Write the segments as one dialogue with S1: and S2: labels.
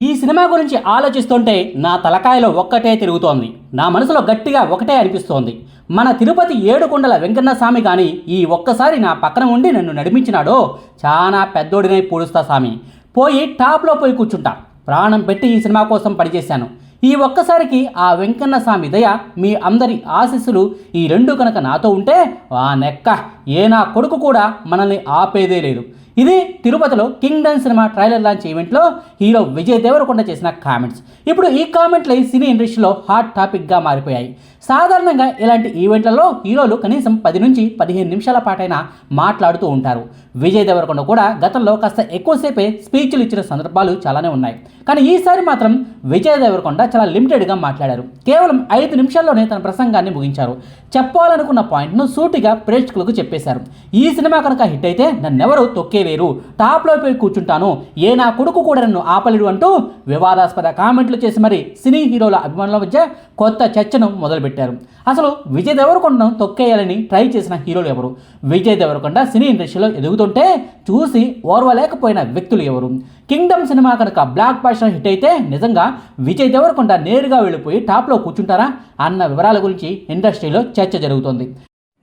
S1: ఈ సినిమా గురించి ఆలోచిస్తుంటే నా తలకాయలో ఒక్కటే తిరుగుతోంది. నా మనసులో గట్టిగా ఒకటే అనిపిస్తోంది. మన తిరుపతి ఏడుకొండల వెంకన్న స్వామి కానీ ఈ ఒక్కసారి నా పక్కన ఉండి నన్ను నడిపించినాడో చాలా పెద్దోడినై పూడుస్తా స్వామి. పోయి టాప్లో పోయి కూర్చుంటా. ప్రాణం పెట్టి ఈ సినిమా కోసం పనిచేశాను. ఈ ఒక్కసారికి ఆ వెంకన్న స్వామి దయ మీ అందరి ఆశీస్సులు ఈ రెండు కనుక నాతో ఉంటే ఆ నెక్క ఏ నా కొడుకు కూడా మనల్ని ఆపేదే లేదు. ఇది తిరుపతిలో కింగ్డమ్ సినిమా ట్రైలర్ లాంచ్ ఈవెంట్లో హీరో విజయ్ దేవరకొండ చేసిన కామెంట్స్. ఇప్పుడు ఈ కామెంట్లు సినీ ఇండస్ట్రీలో హాట్ టాపిక్గా మారిపోయాయి. సాధారణంగా ఇలాంటి ఈవెంట్లలో హీరోలు కనీసం పది నుంచి పదిహేను నిమిషాల పాటైనా మాట్లాడుతూ ఉంటారు. విజయ్ దేవరకొండ కూడా గతంలో కాస్త ఎక్కువసేపే స్పీచ్లు ఇచ్చిన సందర్భాలు చాలానే ఉన్నాయి. కానీ ఈసారి మాత్రం విజయ్ దేవరకొండ చాలా లిమిటెడ్గా మాట్లాడారు. కేవలం ఐదు నిమిషాల్లోనే తన ప్రసంగాన్ని ముగించారు. చెప్పాలనుకున్న పాయింట్ను సూటిగా ప్రేక్షకులకు చెప్పేశారు. ఈ సినిమా కనుక హిట్ అయితే నన్నెవరూ వేరు టాప్లో పోయి కూర్చుంటాను. ఏ నా కొడుకు కూడా నన్ను ఆపలేడు అంటూ వివాదాస్పద కామెంట్లు చేసి మరి సినీ హీరోల అభిమానుల మధ్య కొత్త చర్చను మొదలుపెట్టారు. అసలు విజయ్ దేవరకొండను తొక్కేయాలని ట్రై చేసిన హీరోలు ఎవరు? విజయ్ దేవరకొండ సినీ ఇండస్ట్రీలో ఎదుగుతుంటే చూసి ఓర్వలేకపోయిన వ్యక్తులు ఎవరు? కింగ్డమ్ సినిమా కనుక బ్లాక్ బాస్టర్ హిట్ అయితే నిజంగా విజయ్ దేవరకొండ నేరుగా వెళ్ళిపోయి టాప్లో కూర్చుంటారా? అన్న వివరాల గురించి ఇండస్ట్రీలో చర్చ జరుగుతోంది.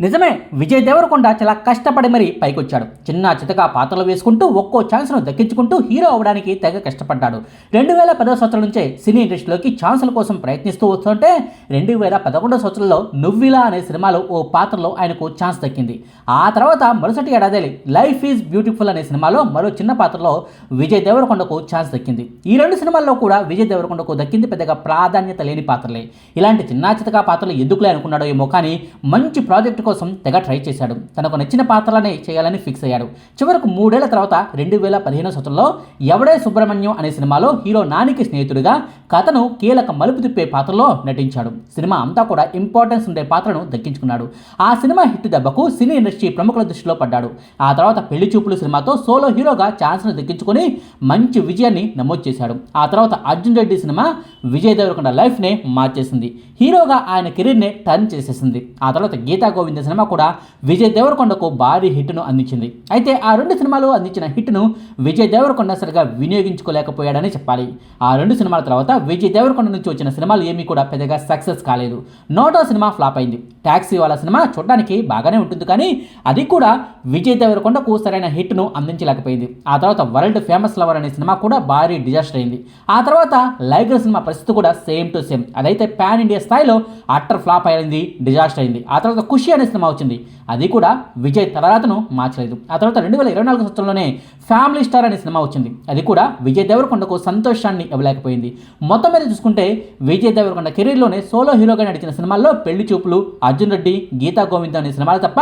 S1: నిజమే విజయ్ దేవరకొండ చాలా కష్టపడి మరీ పైకొచ్చాడు. చిన్న చితక పాత్రలు వేసుకుంటూ ఒక్కో ఛాన్స్ను దక్కించుకుంటూ హీరో అవడానికి తెగ కష్టపడ్డాడు. రెండు వేల పదో సంవత్సరం నుంచే సినీ ఇండస్ట్రీలోకి ఛాన్సుల కోసం ప్రయత్నిస్తూ వస్తుంటే రెండు వేల పదకొండో సంవత్సరంలో నువ్విలా అనే సినిమాలో ఓ పాత్రలో ఆయనకు ఛాన్స్ దక్కింది. ఆ తర్వాత మరుసటి ఏడాది లైఫ్ ఈజ్ బ్యూటిఫుల్ అనే సినిమాలో మరో చిన్న పాత్రలో విజయ్ దేవరకొండకు ఛాన్స్ దక్కింది. ఈ రెండు సినిమాల్లో కూడా విజయ్ దేవరకొండకు దక్కింది పెద్దగా ప్రాధాన్యత లేని పాత్రలే. ఇలాంటి చిన్న చితక పాత్రలు ఎందుకులే అనుకున్నాడో ఏమో కానీ మంచి ప్రాజెక్టు కోసం తెగ ట్రై చేశాడు. తనకు నచ్చిన పాత్రలనే చేయాలని ఫిక్స్ అయ్యాడు. చివరకు మూడేళ్ళ తర్వాత రెండు వేల పదిహేను సంవత్సరంలో ఎవడే సుబ్రహ్మణ్యం అనే సినిమాలో హీరో నానికి స్నేహితుడిగా కథను కీలక మలుపు తిప్పే పాత్రలో నటించాడు. సినిమా అంతా కూడా ఇంపార్టెన్స్ ఉండే పాత్రను దక్కించుకున్నాడు. ఆ సినిమా హిట్ దెబ్బకు సినీ ఇండస్ట్రీ ప్రముఖుల దృష్టిలో పడ్డాడు. ఆ తర్వాత పెళ్ళి చూపులు సినిమాతో సోలో హీరోగా ఛాన్స్ను దక్కించుకొని మంచి విజయాన్ని నమోదు చేశాడు. ఆ తర్వాత అర్జున్ రెడ్డి సినిమా విజయ్ దేవరకొండ లైఫ్నే మార్చేసింది. హీరోగా ఆయన కెరీర్నే టర్న్ చేసేసింది. ఆ తర్వాత గీతా గోవింద్ సినిమా కూడా విజయ్ దేవరకొండకు భారీ హిట్ను అందించింది. అయితే ఆ రెండు సినిమాలు అందించిన హిట్ను విజయ్ దేవరకొండ సరిగా వినియోగించుకోలేకపోయాడని చెప్పాలి. ఆ రెండు సినిమాల తర్వాత విజయ్ దేవరకొండ నుంచి వచ్చిన సినిమాలు ఏమీ కూడా పెద్దగా సక్సెస్ కాలేదు. నోటో సినిమా ఫ్లాప్ అయింది. ట్యాక్సీ వాళ్ళ సినిమా చూడడానికి బాగానే ఉంటుంది కానీ అది కూడా విజయ్ దేవరకొండకు సరైన హిట్ను అందించలేకపోయింది. ఆ తర్వాత వరల్డ్ ఫేమస్ లవర్ అనే సినిమా కూడా భారీ డిజాస్టర్ అయింది. ఆ తర్వాత లైగర్ సినిమా పరిస్థితి కూడా సేమ్ టు సేమ్. అదైతే పాన్ ఇండియా స్థాయిలో అట్టర్ ఫ్లాప్ అయింది డిజాస్టర్ అయింది. ఆ తర్వాత ఖుషి అనే సినిమా వచ్చింది. అది కూడా విజయ్ తలరాతను మార్చలేదు. ఆ తర్వాత రెండు వేల ఇరవై నాలుగు సంవత్సరంలోనే ఫ్యామిలీ స్టార్ అనే సినిమా వచ్చింది. అది కూడా విజయ్ దేవరకొండకు సంతోషాన్ని ఇవ్వలేకపోయింది. మొత్తం మీద చూసుకుంటే విజయ్ దేవరకొండ కెరీర్లోనే సోలో హీరోగా నడిచిన సినిమాల్లో పెళ్ళి చూపులు అర్జున్ రెడ్డి గీతా గోవింద్ అనే సినిమాలు తప్ప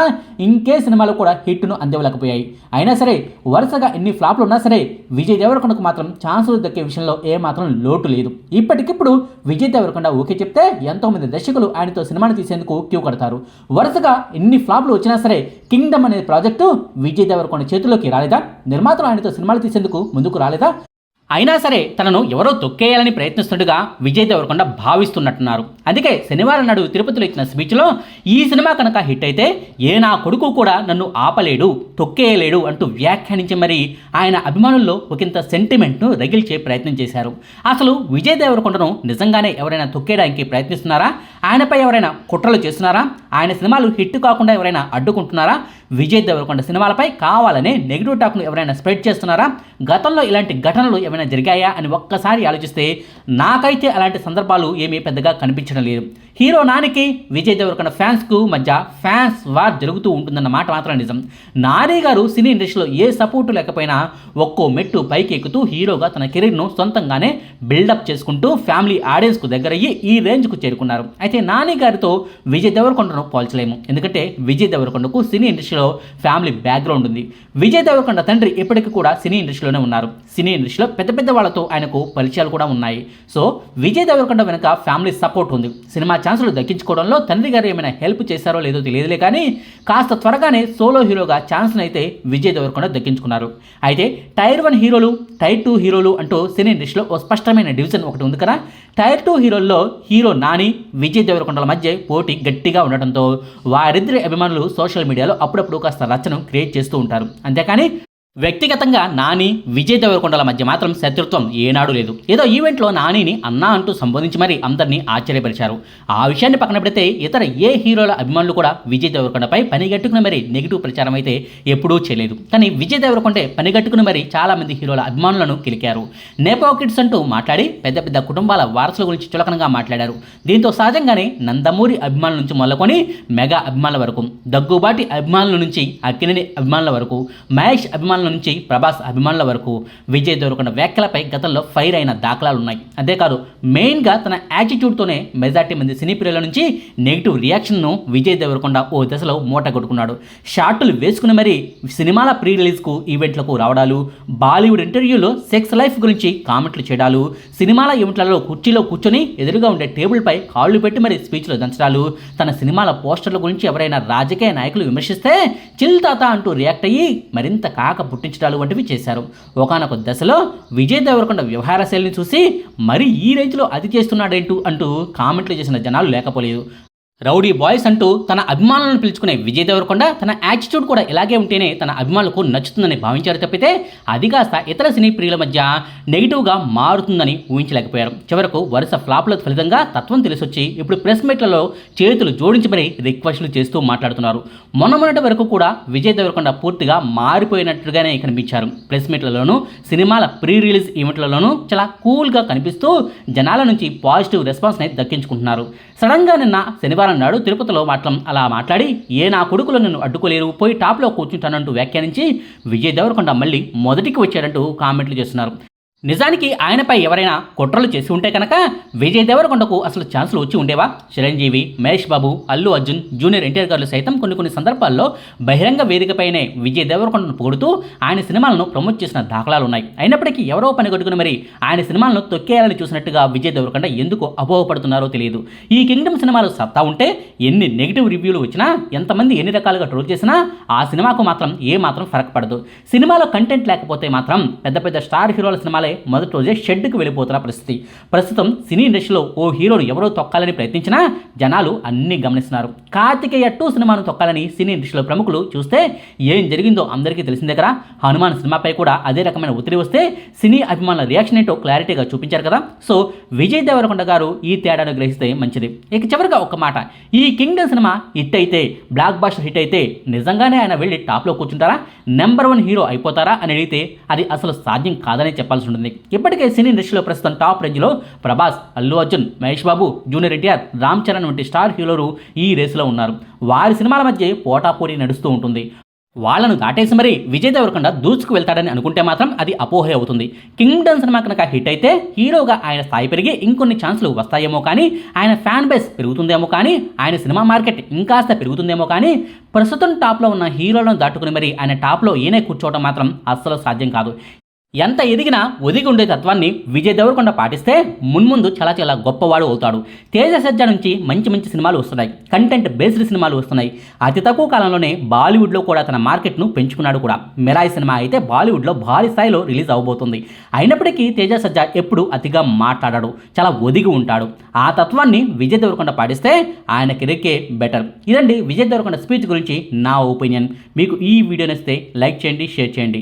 S1: ఇంకే సినిమాలు కూడా హిట్ను అందివ్వలేకపోయాయి. అయినా సరే వరుసగా ఎన్ని ఫ్లాప్లు ఉన్నా సరే విజయ్ దేవరకొండకు మాత్రం ఛాన్సులు దక్కే విషయంలో ఏమాత్రం లోటు లేదు. ఇప్పటికిప్పుడు విజయ్ దేవరకొండ ఓకే చెప్తే ఎంతోమంది దర్శకులు ఆయనతో సినిమాను తీసేందుకు క్యూ కడతారు. వరుసగా ఎన్ని ఫ్లాప్లు వచ్చినా సరే కింగ్డమ్ అనే ప్రాజెక్టు విజయ్ దేవరకొండ చేతిలోకి రాలేదా? నిర్మాతలు ఆయనతో సినిమాలు తీసేందుకు ముందుకు రాలేదా? అయినా సరే తనను ఎవరో తొక్కేయాలని ప్రయత్నిస్తుండగా విజయ్ దేవరకొండ భావిస్తున్నట్టున్నారు. అందుకే శనివారం నాడు తిరుపతిలో ఇచ్చిన స్పీచ్లో ఈ సినిమా కనుక హిట్ అయితే ఏ నా కొడుకు కూడా నన్ను ఆపలేడు తొక్కేయలేడు అంటూ వ్యాఖ్యానించి మరి ఆయన అభిమానుల్లో ఒకంత సెంటిమెంట్ను రగిల్చే ప్రయత్నం చేశారు. అసలు విజయ్ దేవరకొండను నిజంగానే ఎవరైనా తొక్కేయడానికి ప్రయత్నిస్తున్నారా? ఆయనపై ఎవరైనా కుట్రలు చేస్తున్నారా? ఆయన సినిమాలు హిట్ కాకుండా ఎవరైనా అడ్డుకుంటున్నారా? విజయ్ దేవరకొండ సినిమాలపై కావాలనే నెగిటివ్ టాక్ను ఎవరైనా స్ప్రెడ్ చేస్తున్నారా? గతంలో ఇలాంటి ఘటనలు ఏమైనా జరిగాయా? అని ఒక్కసారి ఆలోచిస్తే నాకైతే అలాంటి సందర్భాలు ఏమీ పెద్దగా కనిపించారు లేదు హీరో నానికి విజయ్ దేవరకొండ ఫ్యాన్స్కు మధ్య ఫ్యాన్స్ వార్ జరుగుతూ ఉంటుందన్న మాట మాత్రం నిజం. నాని గారు సినీ ఇండస్ట్రీలో ఏ సపోర్టు లేకపోయినా ఒక్కో మెట్టు పైకి ఎక్కుతూ హీరోగా తన కెరీర్ను సొంతంగానే బిల్డప్ చేసుకుంటూ ఫ్యామిలీ ఆడియన్స్కు దగ్గరయ్యి ఈ రేంజ్కు చేరుకున్నారు. అయితే నాని గారితో విజయ్ దేవరకొండను పోల్చలేము. ఎందుకంటే విజయ్ దేవరకొండకు సినీ ఇండస్ట్రీలో ఫ్యామిలీ బ్యాక్గ్రౌండ్ ఉంది. విజయ్ దేవరకొండ తండ్రి ఇప్పటికీ కూడా సినీ ఇండస్ట్రీలోనే ఉన్నారు. సినీ ఇండస్ట్రీలో పెద్ద పెద్ద వాళ్ళతో ఆయనకు పరిచయాలు కూడా ఉన్నాయి. సో విజయ్ దేవరకొండ వెనుక ఫ్యామిలీ సపోర్ట్ ఉంది. సినిమా ఛాన్సులు దక్కించుకోవడంలో తండ్రి గారు ఏమైనా హెల్ప్ చేశారో లేదో తెలియదులే కానీ కాస్త త్వరగానే సోలో హీరోగా ఛాన్స్ని అయితే విజయ్ దేవరకొండ దక్కించుకున్నారు. అయితే tier one heroes tier two heroes అంటూ సినీ ఇండస్ట్రీలో ఓ స్పష్టమైన డివిజన్ ఒకటి ఉంది కదా? టైర్ టూ హీరోల్లో హీరో నాని విజయ్ దేవరకొండల మధ్య పోటీ గట్టిగా ఉండటంతో వారిద్దరి అభిమానులు సోషల్ మీడియాలో అప్పుడప్పుడు కాస్త రచన క్రియేట్ చేస్తూ ఉంటారు. అంతేకాని వ్యక్తిగతంగా నాని విజయ్ దేవరకొండల మధ్య మాత్రం శత్రుత్వం ఏనాడు లేదు. ఏదో ఈవెంట్లో నానిని అన్నా అంటూ సంబోధించి మరీ అందరినీ ఆశ్చర్యపరిచారు. ఆ విషయాన్ని పక్కన పెడితే ఇతర ఏ హీరోల అభిమానులు కూడా విజయ్ దేవరకొండపై పనిగట్టుకుని మరీ నెగిటివ్ ప్రచారం అయితే ఎప్పుడూ చేయలేదు. కానీ విజయ్ దేవరకొండే పనిగట్టుకుని మరీ చాలా మంది హీరోల అభిమానులను కిలికారు. నేపో కిడ్స్ అంటూ మాట్లాడి పెద్ద పెద్ద కుటుంబాల వారసుల గురించి చులకనగా మాట్లాడారు. దీంతో సహజంగానే నందమూరి అభిమానుల నుంచి మొదలుకొని మెగా అభిమానుల వరకు దగ్గుబాటి అభిమానుల నుంచి అక్కినేని అభిమానుల వరకు మహేష్ అభిమానుల నుంచి ప్రభాస్ అభిమానుల వరకు విజయ్ దేవరకొండ వ్యాఖ్యలపై గతంలో ఫైర్ అయిన దాఖలాలు ఉన్నాయి. అంతేకాదు మెయిన్గా తన యాటిట్యూడ్తోనే మెజార్టీ మంది సినీ ప్రియుల నుంచి నెగిటివ్ రియాక్షన్ను విజయ్ దేవరకొండ ఓ దశలో మూట కొట్టుకున్నాడు. షార్టులు వేసుకుని మరీ సినిమాల ప్రీ రిలీజ్కు ఈవెంట్లకు రావడాలు బాలీవుడ్ ఇంటర్వ్యూలో సెక్స్ లైఫ్ గురించి కామెంట్లు చేయడాలు సినిమాల ఈవెంట్లలో కుర్చీలో కూర్చొని ఎదురుగా ఉండే టేబుల్పై కాళ్ళు పెట్టి మరి స్పీచ్లు దంచడాలు తన సినిమాల పోస్టర్ల గురించి ఎవరైనా రాజకీయ నాయకులు విమర్శిస్తే చిల్ తాత అంటూ రియాక్ట్ అయ్యి మరింత కాక పుట్టించడాలు వంటివి చేశారు. ఒకనొక దశలో విజయ్ దేవరకొండ వ్యవహార శైలిని చూసి మరి ఈ రేంజ్లో అది చేస్తున్నాడేంటూ? అంటూ కామెంట్లు చేసిన జనాలు లేకపోలేదు. రౌడీ బాయ్స్ అంటూ తన అభిమానులను పిలుచుకునే విజయ్ దేవరకొండ తన యాటిట్యూడ్ కూడా ఇలాగే ఉంటేనే తన అభిమానులకు నచ్చుతుందని భావించారు తప్పితే అది కాస్త ఇతర సినీ ప్రియుల మధ్య నెగిటివ్గా మారుతుందని ఊహించలేకపోయారు. చివరకు వరుస ఫ్లాప్ల ఫలితంగా తత్వం తెలిసొచ్చి ఇప్పుడు ప్రెస్ మీట్లలో చేతులు జోడించి మరీ రిక్వెస్ట్లు చేస్తూ మాట్లాడుతున్నారు. మొన్న మొన్నటి వరకు కూడా విజయ్ దేవరకొండ పూర్తిగా మారిపోయినట్టుగానే కనిపించారు. ప్రెస్ మీట్లలోనూ సినిమాల ప్రీ రిలీజ్ ఈవెంట్లలోనూ చాలా కూల్గా కనిపిస్తూ జనాల నుంచి పాజిటివ్ రెస్పాన్స్ని దక్కించుకుంటున్నారు. సడన్గా నిన్న శనివారం నాడు తిరుపతిలో మాత్రం. అలా మాట్లాడి ఏ నా కొడుకులు నన్ను అడ్డుకోలేరు పోయి టాప్లో కూర్చుంటానంటూ వ్యాఖ్యానించి విజయ్ దేవరకొండ మళ్ళీ మొదటికి వచ్చాడంటూ కామెంట్లు చేస్తున్నారు. నిజానికి ఆయనపై ఎవరైనా కుట్రలు చేసి ఉంటే కనుక విజయ్ దేవరకొండకు అసలు ఛాన్సులు వచ్చి ఉండేవా? చిరంజీవి మహేష్ బాబు అల్లు అర్జున్ జూనియర్ ఎన్టీఆర్ గారు సైతం కొన్ని కొన్ని సందర్భాల్లో బహిరంగ వేదికపైనే విజయ్ దేవరకొండను పొగుడుతూ ఆయన సినిమాలను ప్రమోట్ చేసిన దాఖలాలు ఉన్నాయి. అయినప్పటికీ ఎవరో పని కొట్టుకుని మరి ఆయన సినిమాలను తొక్కేయాలని చూసినట్టుగా విజయ్ దేవరకొండ ఎందుకు అపోహపడుతున్నారో తెలియదు ఈ కింగ్డమ్ సినిమాలు సత్తా ఉంటే ఎన్ని నెగిటివ్ రివ్యూలు వచ్చినా ఎంతమంది ఎన్ని రకాలుగా ట్రోల్ చేసినా ఆ సినిమాకు మాత్రం ఏ మాత్రం ఫరక్ పడదు. సినిమాలో కంటెంట్ లేకపోతే మాత్రం పెద్ద పెద్ద స్టార్ హీరోల సినిమాలు మొదటి రోజే షెడ్కి వెళ్ళిపోతున్న పరిస్థితి. ప్రస్తుతం సినీ ఇండస్ట్రీలో ఓ హీరోను ఎవరో తొక్కాలని ప్రయత్నించినా జనాలు అన్ని గమనిస్తున్నారు. కార్తికేయ టూ సినిమాను తొక్కాలని సినీ ఇండస్ట్రీలో ప్రముఖులు చూస్తే ఏం జరిగిందో అందరికీ తెలిసిందే కదా. హనుమాన్ సినిమాపై కూడా అదే రకమైన ఒత్తిడి వస్తే సినీ అభిమానుల రియాక్షన్ ఏంటో క్లారిటీగా చూపించారు కదా. సో విజయ్ దేవరకొండ గారు ఈ తేడాను గ్రహిస్తే మంచిది. ఇక చివరిగా ఒక మాట. ఈ కింగ్డమ్ సినిమా హిట్ అయితే బ్లాక్ బాస్టర్ హిట్ అయితే నిజంగానే ఆయన వెళ్ళి టాప్లో కూర్చుంటారా? నెంబర్ వన్ హీరో అయిపోతారా అని అడిగితే అది అసలు సాధ్యం కాదని చెప్పాల్సి ఉంటుంది. ఇప్పటికే సినీ ఇండస్ట్రీలో ప్రస్తుతం టాప్ రేంజ్లో ప్రభాస్ అల్లు అర్జున్ మహేష్ బాబు జూనియర్ ఎన్టీఆర్ రామ్ చరణ్ వంటి స్టార్ హీరోలు ఈ రేసులో ఉన్నారు. వారి సినిమాల మధ్య పోటాపోటీ నడుస్తూ ఉంటుంది. వాళ్ళను దాటేసి మరీ విజయ్ దేవరకొండ దూసుకు వెళ్తాడని అనుకుంటే మాత్రం అది అపోహే అవుతుంది. కింగ్డమ్ సినిమా కనుక హిట్ అయితే హీరోగా ఆయన స్థాయి పెరిగి ఇంకొన్ని ఛాన్సులు వస్తాయేమో కానీ ఆయన ఫ్యాన్ బేస్ పెరుగుతుందేమో కానీ ఆయన సినిమా మార్కెట్ ఇంకాస్త పెరుగుతుందేమో కానీ ప్రస్తుతం టాప్లో ఉన్న హీరోలను దాటుకుని మరి ఆయన టాప్లో ఈయనే కూర్చోవడం మాత్రం అస్సలు సాధ్యం కాదు. ఎంత ఎదిగినా ఒదిగి ఉండే తత్వాన్ని విజయ్ దేవరకొండ పాటిస్తే మున్ముందు చాలా చాలా గొప్పవాడు అవుతాడు. తేజ సజ్జ నుంచి మంచి మంచి సినిమాలు వస్తున్నాయి. కంటెంట్ బేస్డ్ సినిమాలు వస్తున్నాయి. అతి తక్కువ కాలంలోనే బాలీవుడ్లో కూడా తన మార్కెట్ను పెంచుకున్నాడు కూడా. మిరాయి సినిమా అయితే బాలీవుడ్లో భారీ స్థాయిలో రిలీజ్ అవబోతుంది. అయినప్పటికీ తేజ సజ్జ ఎప్పుడు అతిగా మాట్లాడాడు. చాలా ఒదిగి ఉంటాడు. ఆ తత్వాన్ని విజయ్ దేవరకొండ పాటిస్తే ఆయన కెరీర్కే బెటర్. ఇదండి విజయ్ దేవరకొండ స్పీచ్ గురించి నా ఒపీనియన్. మీకు ఈ వీడియో నచ్చితే లైక్ చేయండి షేర్ చేయండి.